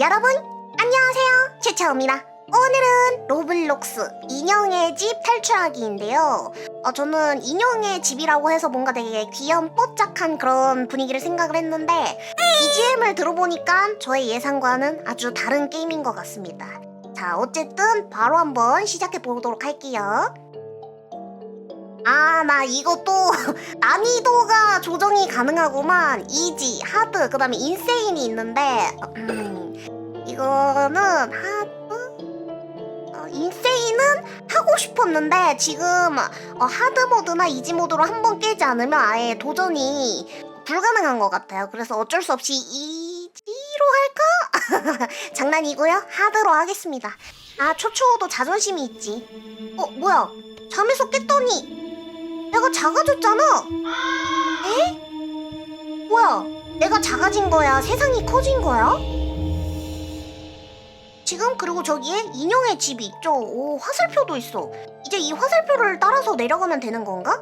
여러분 안녕하세요. 최차입니다. 오늘은 로블록스 인형의 집 탈출하기인데요. 어, 저는 인형의 집이라고 해서 뭔가 되게 귀염 뽀짝한 그런 분위기를 생각을 했는데 BGM을 들어보니까 저의 예상과는 아주 다른 게임인 것 같습니다. 자 어쨌든 바로 한번 시작해 보도록 할게요. 아, 나 이것도 난이도가 조정이 가능하구만. 이지, 하드, 그 다음에 인세인이 있는데, 음, 이거는 하드? 어, 인세인은 하고 싶었는데, 지금 어, 하드 모드나 이지 모드로 한 번 깨지 않으면 아예 도전이 불가능한 것 같아요. 그래서 어쩔 수 없이 이지로 할까? 장난이고요. 하드로 하겠습니다. 아, 초초도 자존심이 있지. 어, 뭐야. 잠에서 깼더니 내가 작아졌잖아. 에? 뭐야? 내가 작아진 거야? 세상이 커진 거야? 지금 그리고 저기에 인형의 집이 있죠. 오 화살표도 있어. 이제 이 화살표를 따라서 내려가면 되는 건가?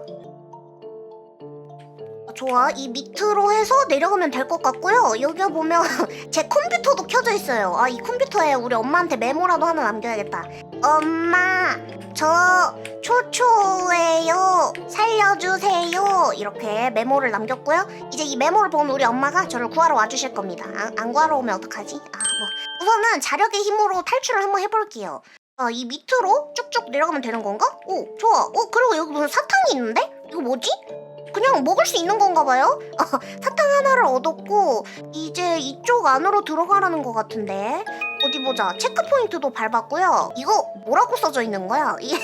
아, 좋아. 이 밑으로 해서 내려가면 될 것 같고요. 여기 보면 제 컴퓨터도 켜져 있어요. 아 이 컴퓨터에 우리 엄마한테 메모라도 하나 남겨야겠다. 엄마, 저 초초예요. 살려주세요. 이렇게 메모를 남겼고요. 이제 이 메모를 본 우리 엄마가 저를 구하러 와주실 겁니다. 안, 안 구하러 오면 어떡하지? 아, 뭐. 우선은 자력의 힘으로 탈출을 한번 해볼게요. 아, 이 밑으로 쭉쭉 내려가면 되는 건가? 오, 좋아. 어, 그리고 여기 무슨 사탕이 있는데? 이거 뭐지? 그냥 먹을 수 있는 건가 봐요? 어, 사탕 하나를 얻었고, 이제 이쪽 안으로 들어가라는 것 같은데. 어디 보자. 체크 포인트도 밟았고요. 이거 뭐라고 써져 있는 거야? 이게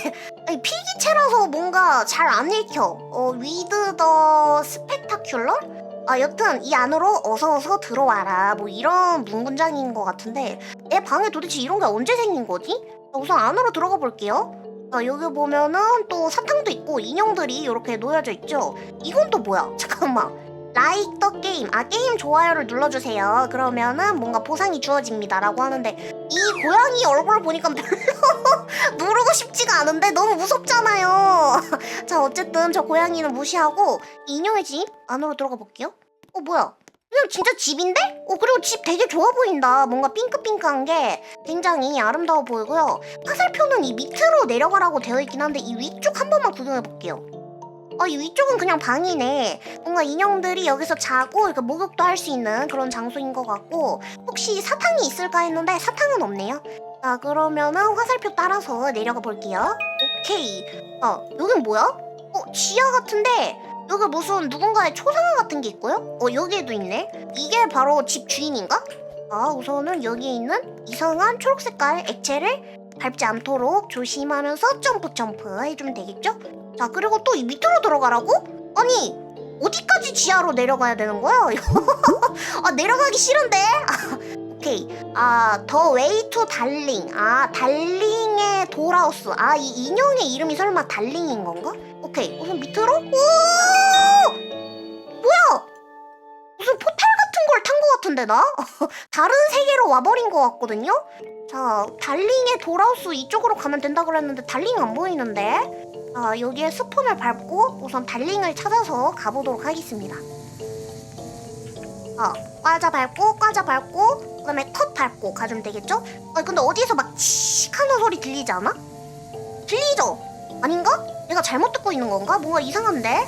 필기체라서 뭔가 잘 안 읽혀. 어, 위드 더 스펙타큘러? 아, 여튼 이 안으로 어서 어서 들어와라. 뭐 이런 문구장인 것 같은데 내 방에 도대체 이런 게 언제 생긴 거지? 자, 우선 안으로 들어가 볼게요. 자, 여기 보면은 또 사탕도 있고 인형들이 이렇게 놓여져 있죠. 이건 또 뭐야? 잠깐만. Like the game. 아, 게임 좋아요를 눌러주세요. 그러면은 뭔가 보상이 주어집니다 라고 하는데 이 고양이 얼굴 보니까 별로 누르고 싶지가 않은데 너무 무섭잖아요. 자, 어쨌든 저 고양이는 무시하고 인형의 집 안으로 들어가 볼게요. 어, 뭐야? 그냥 진짜 집인데? 어, 그리고 집 되게 좋아 보인다. 뭔가 핑크핑크한 게 굉장히 아름다워 보이고요. 화살표는 이 밑으로 내려가라고 되어 있긴 한데 이 위쪽 한 번만 구경해 볼게요. 아, 이 위쪽은 그냥 방이네. 뭔가 인형들이 여기서 자고 이렇게 목욕도 할 수 있는 그런 장소인 것 같고 혹시 사탕이 있을까 했는데 사탕은 없네요. 자, 그러면은 화살표 따라서 내려가 볼게요. 오케이. 어, 여긴 뭐야? 어, 지하 같은데 여기 무슨 누군가의 초상화 같은 게 있고요? 어, 여기에도 있네. 이게 바로 집 주인인가? 아, 우선은 여기에 있는 이상한 초록 색깔 액체를 밟지 않도록 조심하면서 점프 점프 해주면 되겠죠? 자, 그리고 또 이 밑으로 들어가라고? 아니, 어디까지 지하로 내려가야 되는 거야? 아, 내려가기 싫은데? 아, 오케이. 아, 더 웨이 투 달링. 아, 달링의 도라우스. 아, 이 인형의 이름이 설마 달링인 건가? 오케이. 우선 밑으로. 오! 뭐야? 무슨 포탈 같은 걸 탄 것 같은데 나? 다른 세계로 와버린 것 같거든요? 자, 달링의 도라우스 이쪽으로 가면 된다 그랬는데 달링 안 보이는데? 자, 여기에 스폰을 밟고 우선 달링을 찾아서 가보도록 하겠습니다. 어, 과자 밟고 과자 밟고 그다음에 컷 밟고 가주면 되겠죠? 아 근데 어디서 막 치익 하는 소리 들리지 않아? 들리죠? 아닌가? 내가 잘못 듣고 있는 건가? 뭔가 이상한데?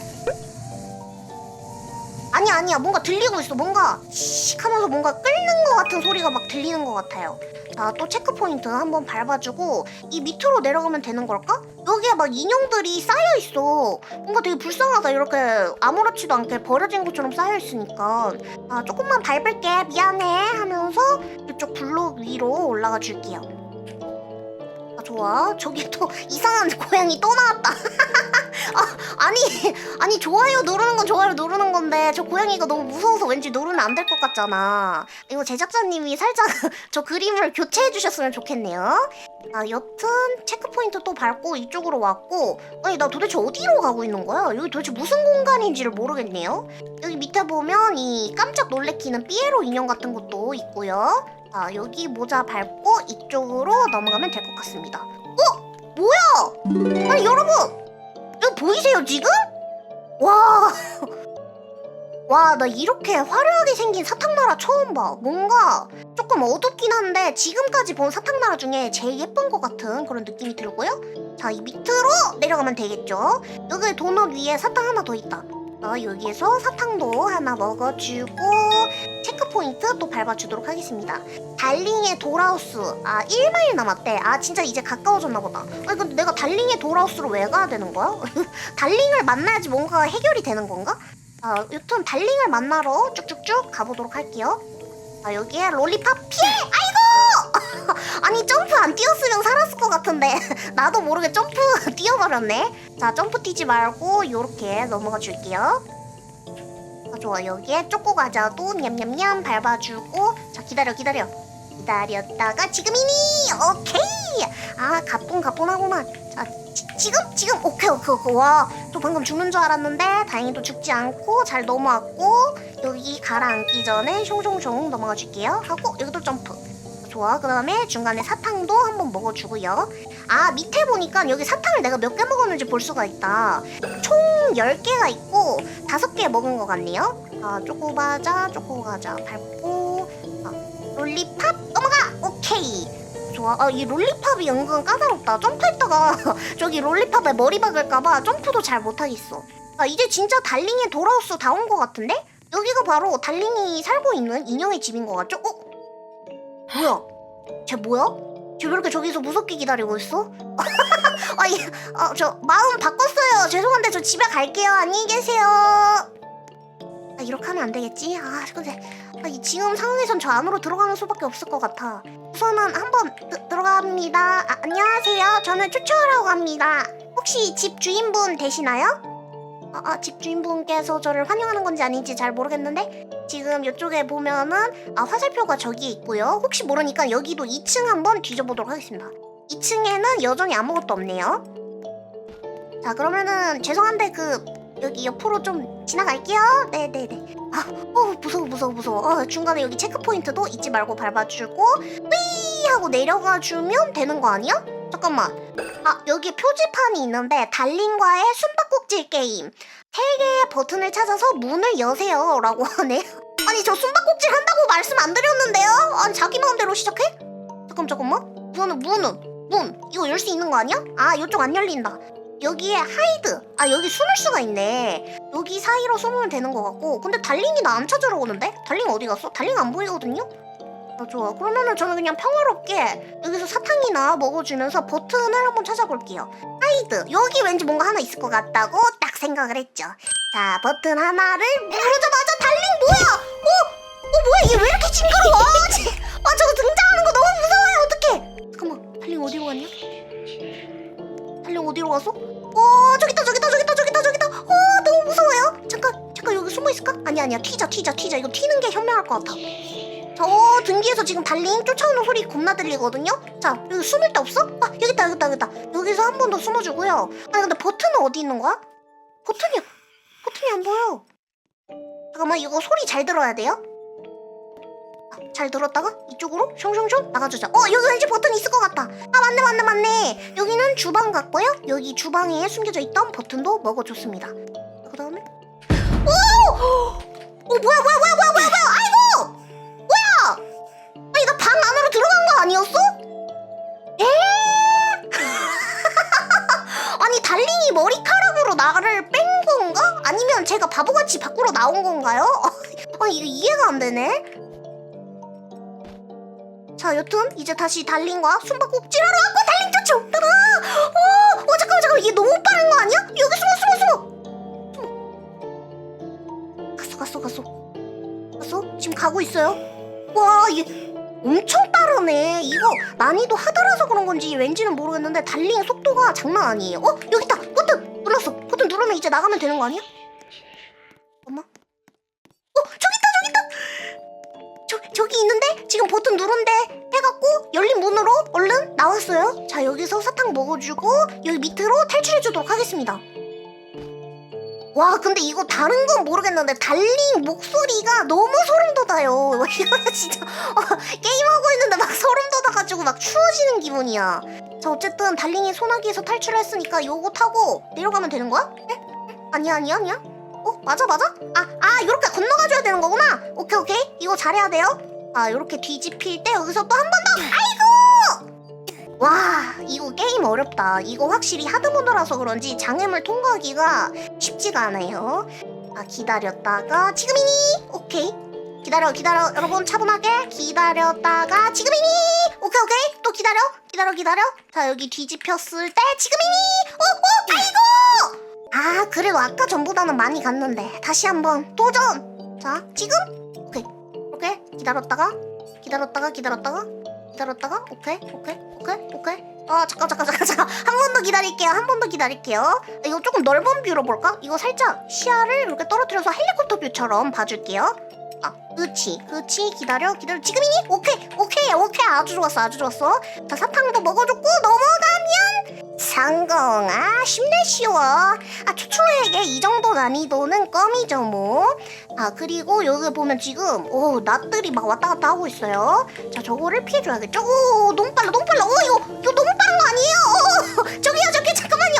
아니야 아니야. 뭔가 들리고 있어. 뭔가 치익 하면서 뭔가 끓는 것 같은 소리가 막 들리는 것 같아요. 자 또 체크 포인트 한번 밟아주고 이 밑으로 내려가면 되는 걸까? 여기에 막 인형들이 쌓여 있어. 뭔가 되게 불쌍하다. 이렇게 아무렇지도 않게 버려진 것처럼 쌓여 있으니까. 아 조금만 밟을게. 미안해 하면서 이쪽 블록 위로 올라가 줄게요. 아 좋아? 저기 또 이상한 고양이 또 나왔다. 아 아니 아니 좋아요 누르는 건 좋아요 누르는 건데 저 고양이가 너무 무서워서 왠지 누르면 안 될 것 같잖아. 이거 제작자님이 살짝 저 그림을 교체해 주셨으면 좋겠네요 아 여튼 체크포인트 또 밟고 이쪽으로 왔고 아니 나 도대체 어디로 가고 있는 거야 여기 도대체 무슨 공간인지를 모르겠네요 여기 밑에 보면 이 깜짝 놀래키는 삐에로 인형 같은 것도 있고요 자 여기 모자 밟고 이쪽으로 넘어가면 될 것 같습니다 어? 뭐야 아니 여러분 이거 보이세요 지금? 와. 와, 나 이렇게 화려하게 생긴 사탕나라 처음 봐. 뭔가 조금 어둡긴 한데 지금까지 본 사탕나라 중에 제일 예쁜 것 같은 그런 느낌이 들고요. 자, 이 밑으로 내려가면 되겠죠. 여기 도넛 위에 사탕 하나 더 있다. 어, 여기에서 사탕도 하나 먹어주고 체크포인트 또 밟아주도록 하겠습니다. 달링의 돌하우스. 아, 1마일 남았대. 아, 진짜 이제 가까워졌나 보다. 아니, 근데 내가 달링의 돌하우스로 왜 가야 되는 거야? 달링을 만나야지 뭔가 해결이 되는 건가? 아, 여튼 달링을 만나러 쭉쭉쭉 가보도록 할게요. 자, 여기에 롤리팝 피해! 아이고! 아니, 점프 안 뛰었으면 살았을 것 같은데. 나도 모르게 점프 뛰어버렸네. 자, 점프 뛰지 말고 요렇게 넘어가 줄게요. 아, 좋아, 여기에 초코 과자도 냠냠냠 밟아주고. 자, 기다려, 기다려. 기다렸다가 지금이니! 오케이! 아, 가뿐가뿐하구만. 자, 지, 지금? 지금? 오케이, 오케이, 오케이. 와, 또 방금 죽는 줄 알았는데 다행히 또 죽지 않고 잘 넘어왔고 여기 가라앉기 전에 숑숑숑 넘어가 줄게요. 하고 여기도 점프. 좋아. 그 다음에 중간에 사탕도 한번 먹어주고요. 아, 밑에 보니까 여기 사탕을 내가 몇 개 먹었는지 볼 수가 있다. 총 10개가 있고 5개 먹은 것 같네요. 아, 초코과자, 초코과자 밟고 아, 롤리팝 넘어가! 오케이. 좋아. 아, 이 롤리팝이 은근 까다롭다. 점프했다가 저기 롤리팝에 머리 박을까봐 점프도 잘 못하겠어. 아, 이제 진짜 달링의 돌아우스 다 온 것 같은데? 여기가 바로 달링이 살고 있는 인형의 집인 것 같죠? 어? 뭐야? 쟤 뭐야? 쟤 왜 이렇게 저기서 무섭게 기다리고 있어? 아니, 아, 저 마음 바꿨어요. 죄송한데 저 집에 갈게요. 안녕히 계세요. 아, 이렇게 하면 안 되겠지? 아, 근데 아, 이 지금 상황에선 저 안으로 들어가는 수밖에 없을 것 같아. 우선은 한번 드- 들어갑니다. 아, 안녕하세요. 저는 추추라고 합니다. 혹시 집 주인분 되시나요? 아, 아, 집 주인분께서 저를 환영하는 건지 아닌지 잘 모르겠는데 지금 이쪽에 보면은 아, 화살표가 저기에 있고요. 혹시 모르니까 여기도 2층 한번 뒤져보도록 하겠습니다. 2층에는 여전히 아무것도 없네요. 자 그러면은 죄송한데 그 여기 옆으로 좀 지나갈게요. 네네네. 아, 어 무서워 무서워 무서워. 어, 중간에 여기 체크 포인트도 잊지 말고 밟아주고 삐 하고 내려가 주면 되는 거 아니야? 잠깐만. 아 여기 표지판이 있는데 달링과의 숨바꼭질 게임. 세 개의 버튼을 찾아서 문을 여세요 라고 하네. 아니 저 숨바꼭질 한다고 말씀 안 드렸는데요? 아니 자기 마음대로 시작해? 잠깐 잠깐만. 우선은 문은 문 이거 열 수 있는 거 아니야? 아 이쪽 안 열린다. 여기에 하이드. 아 여기 숨을 수가 있네. 여기 사이로 숨으면 되는 것 같고. 근데 달링이 나 안 찾으러 오는데? 달링 어디 갔어? 달링 안 보이거든요? 아 좋아. 그러면은 저는 그냥 평화롭게 여기서 사탕이나 먹어주면서 버튼을 한번 찾아볼게요. 하이드. 여기 왠지 뭔가 하나 있을 것 같다고 딱 생각을 했죠. 자 버튼 하나를 누르자마자 달링 뭐야? 어? 어 뭐야 얘왜 이렇게 징그러워? 아 저거 등장하는 거 너무 무서워요. 어떡해? 잠깐만 달링 어디로 갔냐? 달링 어디로 갔어? 어 저기 있다 저기 있다 저기 있다 저기 있다 저기 있다. 어 너무 무서워요. 잠깐 잠깐 여기 숨어 있을까? 아니 아니야 튀자 튀자 튀자 이거 튀는 게 현명할 것 같아. 저 등 뒤에서 지금 달링 쫓아오는 소리 겁나 들리거든요. 자 여기 숨을 데 없어? 아 여기 있다 여기 있다 여기 있다. 여기서 한 번 더 숨어주고요. 아니 근데 버튼은 어디 있는 거야? 버튼이 버튼이 안 보여. 잠깐만 이거 소리 잘 들어야 돼요. 아, 잘 들었다가 이쪽으로 숑숑숑 나가주자. 어 여기 왠지 버튼 있을 것 같다. 아 맞네 맞네 맞네. 여기는 주방 같고요. 여기 주방에 숨겨져 있던 버튼도 먹어줬습니다. 그 다음에 오! 어 뭐야 뭐야 뭐야 뭐야 뭐야 아니었어? 에? 아니 달링이 머리카락으로 나를 뺀 건가? 아니면 제가 바보같이 밖으로 나온 건가요? 아니 이거 이해가 안 되네. 자 여튼 이제 다시 달링과 숨바꼭질하러 왔고 달링 쫓아온다나. 어, 어 잠깐만 잠깐만 얘 너무 빠른 거 아니야? 여기 숨어 숨어. 숨어. 갔어 갔어 갔어. 갔어? 지금 가고 있어요. 와, 얘 엄청 빠르네. 이거 난이도 하드라서 그런 건지 왠지는 모르겠는데 달리는 속도가 장난 아니에요. 어, 여기 있다. 버튼 눌렀어. 버튼 누르면 이제 나가면 되는 거 아니야? 엄마? 어, 저기 있다, 저기 있다. 저 저기 있는데 지금 버튼 누른데 해갖고 열린 문으로 얼른 나왔어요. 자, 여기서 사탕 먹어주고 여기 밑으로 탈출해주도록 하겠습니다. 와 근데 이거 다른 건 모르겠는데 달링 목소리가 너무 소름 돋아요. 이거 진짜. 어, 게임하고 있는데 막 소름 돋아가지고 막 추워지는 기분이야. 자 어쨌든 달링이 소나기에서 탈출했으니까 요거 타고 내려가면 되는 거야? 에? 아니야 아니야 아니야? 어 맞아 맞아? 아아 요렇게 건너가줘야 되는 거구나. 오케이 오케이. 이거 잘해야 돼요. 아 이렇게 뒤집힐 때 여기서 또 한 번 더. 아이고 와 이거 게임 어렵다. 이거 확실히 하드모드라서 그런지 장애물 통과하기가 쉽지가 않아요. 아 기다렸다가 지금이니? 오케이. 기다려 기다려. 여러분 차분하게 기다렸다가 지금이니? 오케이 오케이. 또 기다려 기다려 기다려. 자 여기 뒤집혔을 때 지금이니? 오오 아이고! 아 그래도 아까 전보다는 많이 갔는데. 다시 한번 도전! 자 지금? 오케이 오케이. 기다렸다가 기다렸다가 기다렸다가 기다렸다가? 오케이 오케이 오케이 오케이. 아 잠깐 잠깐 잠깐 잠깐. 한 번 더 기다릴게요 한 번 더 기다릴게요. 이거 조금 넓은 뷰로 볼까? 이거 살짝 시야를 이렇게 떨어뜨려서 헬리콥터 뷰처럼 봐줄게요. 아 그치 그치. 기다려 기다려. 지금이니? 오케이 오케이 오케이. 아주 좋았어 아주 좋았어. 자 사탕도 먹어줬고 넘어가면 성공 아 쉽네 쉬워 아 초초에게 이 정도 난이도는 껌이죠 뭐아 그리고 여기 보면 지금 오 낫들이 막 왔다 갔다 하고 있어요. 자 저거를 피해줘야겠죠? 오 너무 빨라 너무 빨라. 오 이거 이거 너무 빠른 거 아니에요? 오 저기요 저기 잠깐만요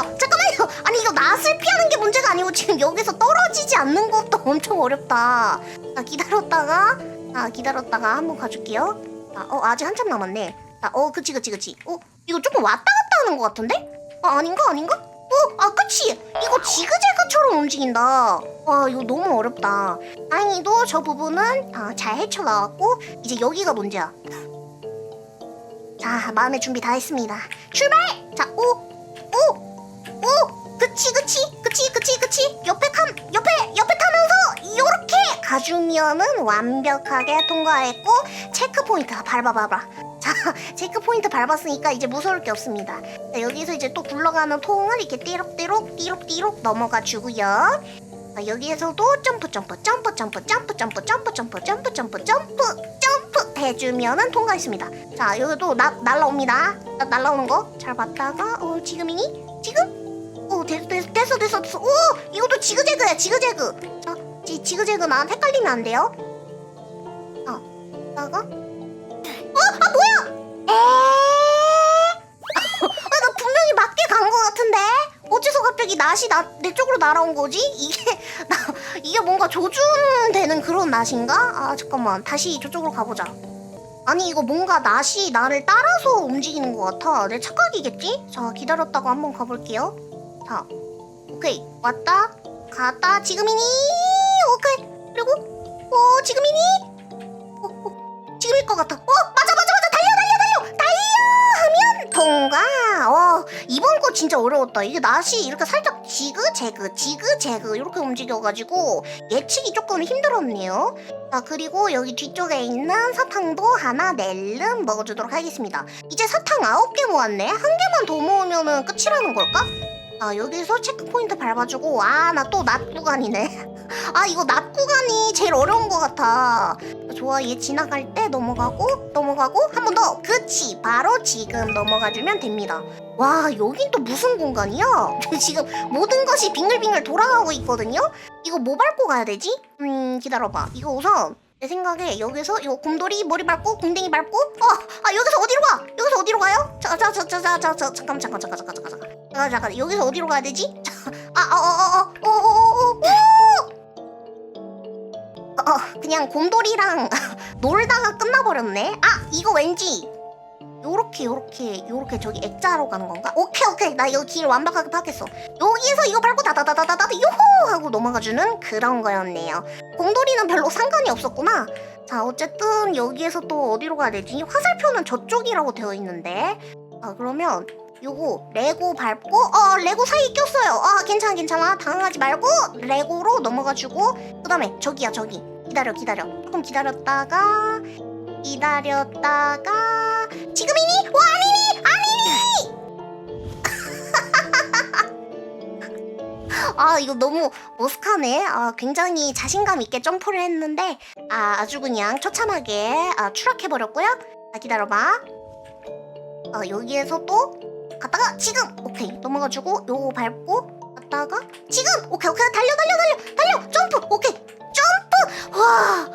잠깐만요 아니 이거 낫을 피하는 게 문제가 아니고 지금 여기서 떨어지지 않는 것도 엄청 어렵다 아 기다렸다가 아 기다렸다가 한번 가줄게요 아, 어 아직 한참 남았네 아, 어 그치 그치 그치 어 이거 조금 왔다 갔다 하는 것 같은데 아 아닌가 아닌가 어, 아, 그치. 이거 지그재그처럼 움직인다. 와, 이거 너무 어렵다. 다행히도 저 부분은 아, 잘 헤쳐나왔고, 이제 여기가 문제야. 자, 마음의 준비 다 했습니다. 출발! 자, 오, 오, 오! 그치, 그치, 그치, 그치, 그치. 옆에 칸, 옆에, 옆에 타면서, 요렇게 가주면은 완벽하게 통과했고, 체크 포인트 밟아봐봐. 자, 체크 포인트 밟았으니까 이제 무서울 게 없습니다. 자, 여기서 이제 또 굴러가는 통을 이렇게 띠록띠록 띠록띠록 넘어가 주고요. 자, 여기에서도 점프 점프 점프 점프 점프 점프 점프 점프 점프 점프 점프 점프 해주면은 통과했습니다. 자 여기도 나, 날라옵니다. 나, 날라오는 거 잘 봤다가 어 지금이니? 지금? 어 됐, 됐, 됐어 됐어 됐어. 오 이것도 지그재그야 지그재그. 자 지, 지그재그 난 헷갈리면 안 돼요. 아 다가 어? 아 뭐야? 에? 아, 나 분명히 맞게 간 거 같은데? 어째서 갑자기 낫이 나, 내 쪽으로 날아온 거지? 이게, 나, 이게 뭔가 조준되는 그런 낫인가? 아, 잠깐만. 다시 저쪽으로 가보자. 아니, 이거 뭔가 낫이 나를 따라서 움직이는 것 같아. 내 착각이겠지? 자, 기다렸다가 한번 가볼게요. 자, 오케이. 왔다, 갔다, 지금이니? 오케이. 그리고, 어, 지금이니? 어, 어, 지금일 것 같아. 어, 맞아, 맞아, 맞아. 달려, 달려, 달려! 달려! 하면 통과. 어, 이번 거 진짜 어려웠다. 이게 낫이 이렇게 살짝 지그재그, 지그재그 이렇게 움직여가지고 예측이 조금 힘들었네요. 자, 그리고 여기 뒤쪽에 있는 사탕도 하나 낼름 먹어주도록 하겠습니다. 이제 사탕 9개 모았네. 한 개만 더 모으면은 끝이라는 걸까? 아, 여기서 체크포인트 밟아주고, 아, 나또낫 구간이네. 아, 이거 낫 구간이 제일 어려운 것 같아. 좋아, 얘 지나갈 때 넘어가고, 넘어가고, 한 번 더. 그치, 바로 지금 넘어가주면 됩니다. 와, 여긴 또 무슨 공간이야? 지금 모든 것이 빙글빙글 돌아가고 있거든요? 이거 뭐 밟고 가야 되지? 음, 기다려봐. 이거 우선 내 생각에 여기서 이거 곰돌이 머리 밟고 궁뎅이 밟고 어, 아 여기서 어디로 가? 여기서 어디로 가요? 자 자 자 자 자 자 잠깐 잠깐 잠깐 잠깐 잠깐 잠깐 잠깐 잠깐 여기서 어디로 가야 되지? 아어어어어어어어 어, 그냥 곰돌이랑 놀다가 끝나버렸네. 아 이거 왠지 요렇게 요렇게 요렇게 저기 액자로 가는 건가? 오케이 오케이 나 여기 길 완벽하게 파악했어 여기에서 이거 밟고 다다다다다다 요호 하고 넘어가주는 그런 거였네요 공돌이는 별로 상관이 없었구나 자 어쨌든 여기에서 또 어디로 가야 되지? 화살표는 저쪽이라고 되어 있는데 아 그러면 요거 레고 밟고 어 레고 사이에 꼈어요 아 괜찮아 괜찮아 당황하지 말고 레고로 넘어가주고 그 다음에 저기야 저기 기다려 기다려 조금 기다렸다가 기다렸다가 지금이니? 와 아니니? 아니니! 아 이거 너무 머쓱하네. 아 굉장히 자신감 있게 점프를 했는데 아 아주 그냥 처참하게 아, 추락해 버렸고요. 아 기다려봐. 아 여기에서 또 갔다가 지금 오케이 넘어가지고 요거 밟고 갔다가 지금 오케이 오케이 달려 달려 달려 달려 점프 오케이 점프 와.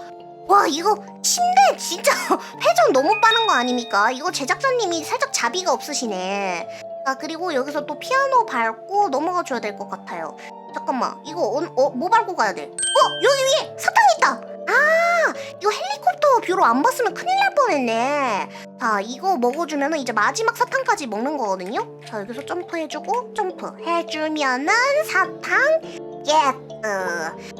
와 이거 침대 진짜 회전 너무 빠른 거 아닙니까? 이거 제작자님이 살짝 자비가 없으시네. 아 그리고 여기서 또 피아노 밟고 넘어가 줘야 될 것 같아요. 잠깐만 이거 어, 어, 뭐 밟고 가야 돼? 어 여기 위에 사탕 있다. 아 이거 헬리콥터 뷰로 안 봤으면 큰일 날 뻔했네. 자 이거 먹어주면은 이제 마지막 사탕까지 먹는 거거든요. 자 여기서 점프해주고 점프 해주면은 사탕 예스.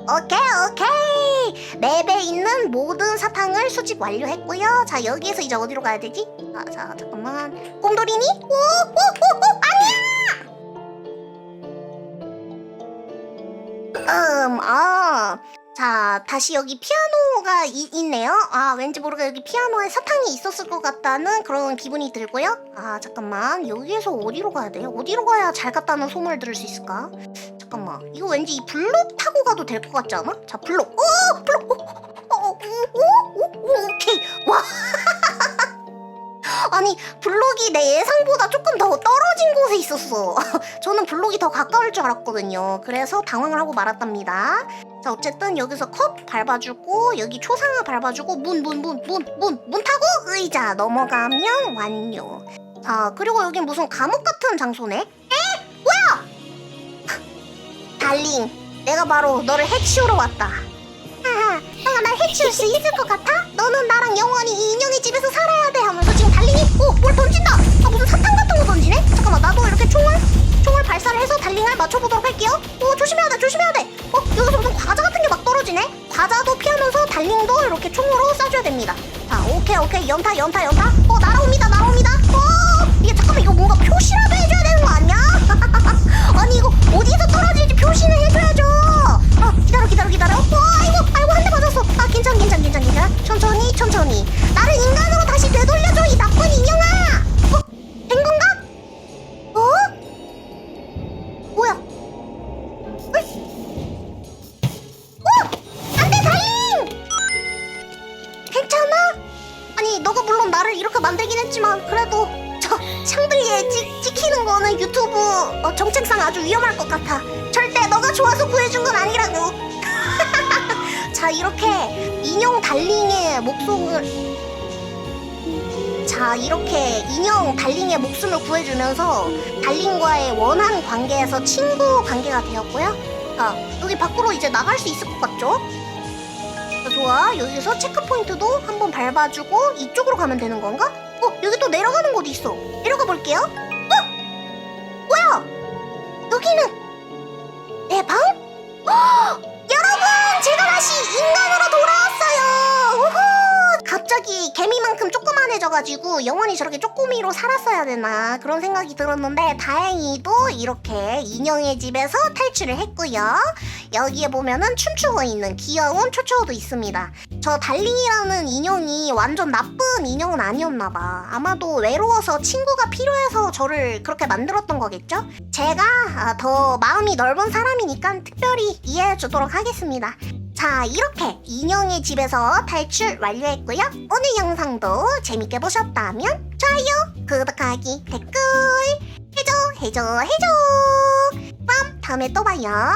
오케이 오케이. 맵에 있는 모든 사탕을 수집 완료했고요. 자 여기에서 이제 어디로 가야 되지? 아, 자 잠깐만. 곰돌이니? 오오오오 아니야! 음, 아. 자, 다시 여기 피아노가 이- 있네요. 아, 왠지 모르게 여기 피아노에 사탕이 있었을 것 같다는 그런 기분이 들고요. 아, 잠깐만. 여기에서 어디로 가야 돼요? 어디로 가야 잘 갔다는 소문을 들을 수 있을까? 잠깐만. 이거 왠지 이 블록 타고 가도 될 것 같지 않아? 자, 블록. 오! 블록! 오! 오! 오! 오! 오! 오케이. 와! 아니, 블록이 내 예상보다 조금 더 떨어진 곳에 있었어. 저는 블록이 더 가까울 줄 알았거든요. 그래서 당황을 하고 말았답니다. 자 어쨌든 여기서 컵 밟아주고 여기 초상화 밟아주고 문 문 문 문 문 문 타고 의자 넘어가면 완료 자 그리고 여긴 무슨 감옥 같은 장소네 에? 뭐야 달링 내가 바로 너를 해치우러 왔다 하하 형아 날 해치울 수 있을 것 같아? 너는 나랑 영원히 이 인형의 집에서 살아야 돼 하면서 오 뭘 던진다 아 무슨 사탕 같은 거 던지네 잠깐만 나도 이렇게 총을 총을 발사를 해서 달링을 맞춰보도록 할게요 오 조심해야 돼 조심해야 돼 어? 여기서 무슨 과자 같은 게 막 떨어지네? 과자도 피하면서 달링도 이렇게 총으로 쏴줘야 됩니다. 자, 오케이, 오케이. 연타, 연타, 연타. 어, 날아옵니다, 날아옵니다. 어! 이게 잠깐만, 이거 뭔가 표시라도 해줘야 되는 거 아니야? 아니, 이거 어디서 떨어질지 표시는 해줘야죠. 어, 기다려, 기다려, 기다려. 어, 아이고, 아이고, 한 대 맞았어. 아, 괜찮, 괜찮, 괜찮, 괜찮. 천천히, 천천히. 나를 인간으로 다시 되돌려줘, 이 나쁜 인형아! 어? 된 건가? 어? 뭐야? 안돼 달링! 괜찮아? 아니 너가 물론 나를 이렇게 만들긴 했지만 그래도 저 샹들리에 찍, 찍히는 거는 유튜브 어, 정책상 아주 위험할 것 같아 절대 너가 좋아서 구해준 건 아니라고 자 이렇게 인형 달링의 목숨을 자 이렇게 인형 달링의 목숨을 구해주면서 달링과의 원한 관계에서 친구 관계가 되었고요 자 여기 밖으로 이제 나갈 수 있을 것 같죠? 자, 좋아 여기서 체크포인트도 한번 밟아주고 이쪽으로 가면 되는 건가? 어 여기 또 내려가는 곳이 있어 내려가 볼게요 어? 뭐야 여기는 조그만해져가지고 영원히 저렇게 쪼꼬미로 살았어야 되나 그런 생각이 들었는데 다행히도 이렇게 인형의 집에서 탈출을 했고요 여기에 보면은 춤추고 있는 귀여운 초초도 있습니다. 저 달링이라는 인형이 완전 나쁜 인형은 아니었나봐. 아마도 외로워서 친구가 필요해서 저를 그렇게 만들었던 거겠죠? 제가 아, 더 마음이 넓은 사람이니까 특별히 이해해 주도록 하겠습니다. 자, 이렇게 인형의 집에서 탈출 완료했고요. 오늘 영상도 재밌게 보셨다면 좋아요, 구독하기, 댓글 해줘, 해줘, 해줘. 그럼 다음에 또 봐요.